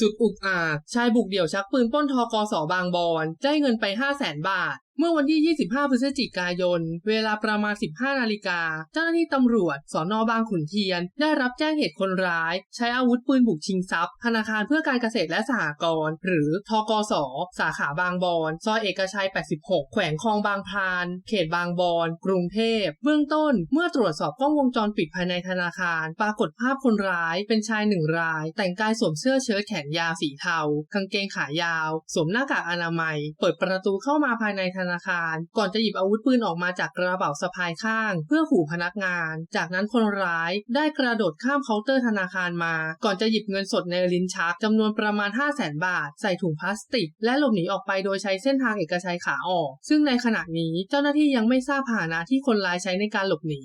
สุดอุกอาจชายบุกเดี่ยวชักปืนป้นทกสบางบอนได้เงินไป 5 0 0แสนบาท เมื่อวันที่ 25 พฤศจิกายน เวลาประมาณ 15 นาฬิกา เจ้าหน้าที่ตำรวจ สอนอบางขุนเทียน ได้รับแจ้งเหตุคนร้าย ใช้อาวุธปืนบุกชิงทรัพย์ ธนาคารเพื่อการเกษตรและสหกรณ์ หรือทกส สาขาบางบอน ซอยเอกชัย 86 แขวงคลองบางพลาน เขตบางบอน กรุงเทพ เบื้องต้น เมื่อตรวจสอบกล้องวงจรปิดภายในธนาคาร ปรากฏภาพคนร้ายเป็นชายหนึ่งราย แต่งกายสวมเสื้อเชิ้ตแขนยาวสีเทา กางเกงขายาว สวมหน้ากากอนามัย เปิดประตูเข้ามาภายในธนานาคาร ก่อนจะหยิบอาวุธปืนออกมาจากกระเป๋าสะพายข้าง เพื่อขู่พนักงาน จากนั้นคนร้ายได้กระโดดข้ามเคาน์เตอร์ธนาคารมา ก่อนจะหยิบเงินสดในลิ้นชักจำนวนประมาณ 5 0 0แสนบาท ใส่ถุงพลาสติก และหลบหนีออกไปโดยใช้เส้นทางเอกชัยขาออก ซึ่งในขณะนี้เจ้าหน้าที่ยังไม่ทราบพาหนะที่คนร้ายใช้ในการหลบหนี